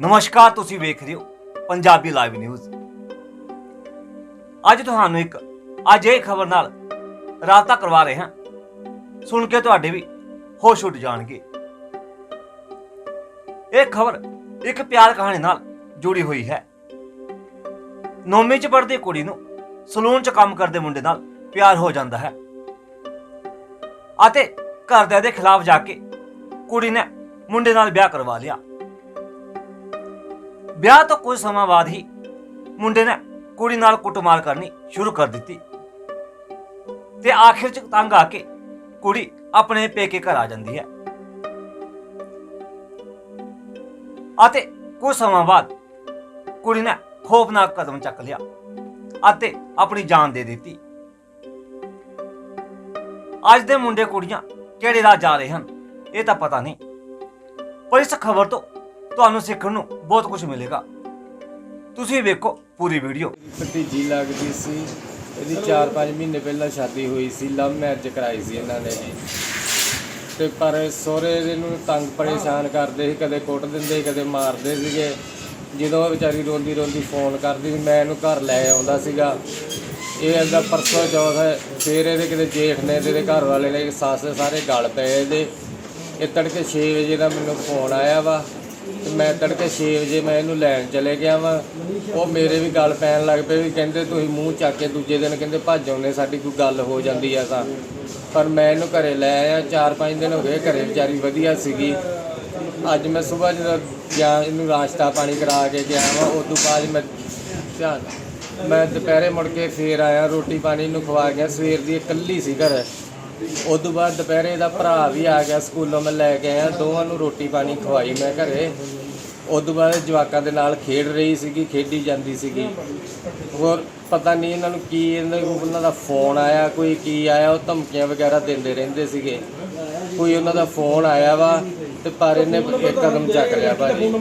ਨਮਸਕਾਰ, ਤੁਸੀਂ ਵੇਖ ਰਹੇ ਹੋ ਪੰਜਾਬੀ ਲਾਈਵ ਨਿਊਜ਼ ਅੱਜ ਤੁਹਾਨੂੰ ਇੱਕ ਅੱਜ ਇਹ ਖਬਰ ਨਾਲ ਰਾਬਤਾ ਕਰਵਾ ਰਹੇ ਹਾਂ। ਸੁਣ ਕੇ ਤੁਹਾਡੇ ਵੀ ਹੋਸ਼ ਉੱਡ ਜਾਣਗੇ। ਇਹ ਖਬਰ ਇੱਕ ਪਿਆਰ ਕਹਾਣੀ ਨਾਲ ਜੁੜੀ ਹੋਈ ਹੈ। ਨੌਵੀਂ ਚ ਪੜ੍ਹਦੀ ਕੁੜੀ ਨੂੰ ਸਲੂਨ ਚ ਕੰਮ ਕਰਦੇ ਮੁੰਡੇ ਨਾਲ ਪਿਆਰ ਹੋ ਜਾਂਦਾ ਹੈ। ਅਤੇ ਘਰਦਿਆਂ ਦੇ ਖਿਲਾਫ ਜਾ ਕੇ ਕੁੜੀ ਨੇ ਮੁੰਡੇ ਨਾਲ ਵਿਆਹ ਕਰਵਾ ਲਿਆ। ਵਿਆਹ ਤੋਂ ਕੁਝ ਸਮਾਂ ਬਾਅਦ ਹੀ ਮੁੰਡੇ ਨੇ ਕੁੜੀ ਨਾਲ ਕੁੱਟਮਾਰ ਕਰਨੀ ਸ਼ੁਰੂ ਕਰ ਦਿੱਤੀ। ਤੇ ਆਖਿਰ ਚ ਤੰਗ ਆ ਕੇ ਕੁੜੀ ਆਪਣੇ ਪੇਕੇ ਘਰ ਆ ਜਾਂਦੀ ਹੈ। ਅਤੇ ਕੁਝ ਸਮਾਂ ਬਾਅਦ ਕੁੜੀ ਨੇ ਖੋਫਨਾਕ ਕਦਮ ਚੱਕ ਲਿਆ ਅਤੇ ਆਪਣੀ ਜਾਨ ਦੇ ਦਿੱਤੀ। ਅੱਜ ਦੇ ਮੁੰਡੇ ਕੁੜੀਆਂ ਕਿਹੜੇ ਰਾਹ ਜਾ ਰਹੇ ਹਨ, ਇਹ ਤਾਂ ਪਤਾ ਨਹੀਂ। ਪਰ ਇਸ ਖਬਰ ਤੋਂ ਤੁਹਾਨੂੰ ਸਿੱਖਣ ਨੂੰ ਬਹੁਤ ਕੁਝ ਮਿਲੇਗਾ। ਤੁਸੀਂ ਵੇਖੋ ਪੂਰੀ ਵੀਡੀਓ। ਭਤੀਜੀ ਲੱਗਦੀ ਸੀ। ਇਹਦੀ 4-5 ਮਹੀਨੇ ਪਹਿਲਾਂ ਸ਼ਾਦੀ ਹੋਈ ਸੀ। ਲਵ ਮੈਰਿਜ ਕਰਾਈ ਸੀ ਇਹਨਾਂ ਨੇ। ਜੀ ਤੇ ਪਰ ਸਹੁਰੇ ਇਹਨੂੰ ਤੰਗ ਪਰੇਸ਼ਾਨ ਕਰਦੇ ਸੀ। ਕਦੇ ਕੁੱਟ ਦਿੰਦੇ ਕਦੇ ਮਾਰਦੇ ਸੀਗੇ। ਜਦੋਂ ਉਹ ਵਿਚਾਰੀ ਰੋਂਦੀ ਰੋਂਦੀ ਫੋਨ ਕਰਦੀ ਸੀ, ਮੈਂ ਇਹਨੂੰ ਘਰ ਲੈ ਆਉਂਦਾ ਸੀਗਾ। ਇਹ ਇਹਦਾ ਪਰਸੋਂ ਚੌਥ ਹੈ ਫਿਰ ਇਹਦੇ ਕਿਤੇ ਜੇਠ ਨੇ ਤੇ ਇਹਦੇ ਘਰ ਵਾਲੇ ਨੇ, ਸੱਸ ਸਾਰੇ ਗਲ ਪਏ ਇਹਦੇ। ਇਹ ਤੜਕੇ 6 ਵਜੇ ਦਾ ਮੈਨੂੰ ਫੋਨ ਆਇਆ ਵਾ। ਤੇ ਮੈਂ ਤੜਕੇ 6 ਵਜੇ ਮੈਂ ਇਹਨੂੰ ਲੈਣ ਚਲੇ ਗਿਆ ਵਾਂ। ਉਹ ਮੇਰੇ ਵੀ ਗੱਲ ਪੈਣ ਲੱਗ ਪਏ ਵੀ ਕਹਿੰਦੇ ਤੁਸੀਂ ਮੂੰਹ ਚੱਕ ਕੇ ਦੂਜੇ ਦਿਨ ਕਹਿੰਦੇ ਭੱਜ ਆਉਂਦੇ, ਸਾਡੀ ਕੋਈ ਗੱਲ ਹੋ ਜਾਂਦੀ ਆ ਤਾਂ। ਪਰ ਮੈਂ ਇਹਨੂੰ ਘਰੇ ਲੈ ਆਇਆ 4-5 ਦਿਨ ਹੋ ਗਏ ਘਰੇ, ਵਿਚਾਰੀ ਵਧੀਆ ਸੀਗੀ। ਅੱਜ ਮੈਂ ਸਵੇਰ ਜਦੋਂ ਗਿਆ, ਇਹਨੂੰ ਨਾਸ਼ਤਾ ਪਾਣੀ ਕਰਾ ਕੇ ਗਿਆ ਵਾਂ ਉਸ ਤੋਂ ਬਾਅਦ ਮੈਂ ਧਿਆਨ ਮੈਂ ਦੁਪਹਿਰੇ ਮੁੜ ਕੇ ਫੇਰ ਆਇਆ, ਰੋਟੀ ਪਾਣੀ ਨੂੰ ਖਵਾ ਗਿਆ। ਸਵੇਰ ਦੀ ਇਕੱਲੀ ਸੀ ਘਰ। ਉਸ ਤੋਂ ਬਾਅਦ ਦੁਪਹਿਰੇ ਦਾ ਭਰਾ ਵੀ ਆ ਗਿਆ ਸਕੂਲੋਂ ਮੈਂ ਲੈ ਕੇ ਆਇਆ ਦੋਵਾਂ ਨੂੰ ਰੋਟੀ ਪਾਣੀ ਖਵਾਈ ਮੈਂ ਘਰੇ। ਉਸ ਤੋਂ ਬਾਅਦ ਜਵਾਕਾਂ ਦੇ ਨਾਲ ਖੇਡ ਰਹੀ ਸੀਗੀ ਖੇਡੀ ਜਾਂਦੀ ਸੀਗੀ। ਹੋਰ ਪਤਾ ਨਹੀਂ ਇਹਨਾਂ ਨੂੰ ਕੀ ਇਹਨਾਂ ਉਹਨਾਂ ਦਾ ਫੋਨ ਆਇਆ ਕੋਈ ਕੀ ਆਇਆ ਉਹ ਧਮਕੀਆਂ ਵਗੈਰਾ ਦਿੰਦੇ ਰਹਿੰਦੇ ਸੀਗੇ। ਕੋਈ ਉਹਨਾਂ ਦਾ ਫੋਨ ਆਇਆ ਵਾ ਤੇ ਪਰ ਇਹਨੇ ਇੱਕ ਕਦਮ ਚੱਕ ਲਿਆ ਭਾਜੀ।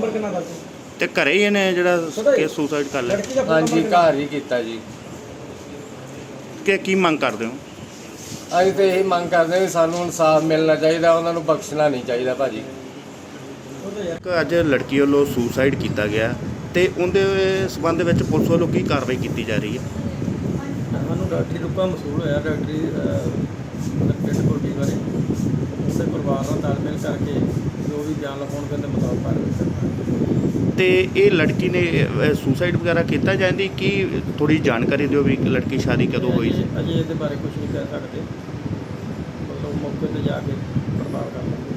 ਤੇ ਘਰੇ ਹੀ ਇਹਨੇ ਜਿਹੜਾ ਕੇਸ ਸੁਸਾਈਡ ਕਰ ਲਿਆ? ਹਾਂਜੀ ਘਰ ਹੀ ਕੀਤਾ ਜੀ। ਕਿ ਕੀ ਮੰਗ ਕਰਦੇ ਹੋ? ਅਸੀਂ ਤੇ ਇਹੀ ਮੰਗ ਕਰਦੇ ਵੀ ਸਾਨੂੰ ਇਨਸਾਫ ਮਿਲਣਾ ਚਾਹੀਦਾ ਉਹਨਾਂ ਨੂੰ ਬਖਸ਼ਣਾ ਨਹੀਂ ਚਾਹੀਦਾ ਭਾਜੀ। ਇੱਕ ਅੱਜ ਲੜਕੀ ਵੱਲੋਂ ਸੁਸਾਈਡ ਕੀਤਾ ਗਿਆ ਤੇ ਉਹਦੇ ਸਬੰਧ ਵਿੱਚ ਪੁਲਿਸ ਵੱਲੋਂ ਕੀ ਕਾਰਵਾਈ ਕੀਤੀ ਜਾ ਰਹੀ ਹੈ? ਸਾਨੂੰ ਡਾਕਟਰੀ ਰੂਪਾ ਮਸੂਲ ਹੋਇਆ ਡਾਕਟਰੀ ਪਿੰਡ ਕੋਟੀ ਬਾਰੇ। ਉਸੇ ਪਰਿਵਾਰ ਨਾਲ ਤਾਲਮੇਲ ਕਰਕੇ ਜੋ ਵੀ ਬਿਆਨ ਲਿਖਾਉਣਗੇ ਉਹਦੇ ਮੁਤਾਬਕ ਕਾਰਵਾਈ ਕਰਨਾ। ਤੇ ਇਹ ਲੜਕੀ ਨੇ ਸੁਸਾਈਡ ਵਗੈਰਾ ਕੀਤਾ ਜਾਂਦੀ ਕੀ ਥੋੜੀ ਜਾਣਕਾਰੀ ਦਿਓ ਵੀ ਲੜਕੀ ਸ਼ਾਦੀ ਕਦੋਂ ਹੋਈ ਸੀ? ਅਜੇ ਇਹਦੇ ਬਾਰੇ ਕੁਝ ਨਹੀਂ ਕਹਿ ਸਕਦੇ। ਮਤਲਬ ਮੌਕੇ ਤੇ ਜਾ ਕੇ ਪੜਤਾਲ ਕਰਨਾ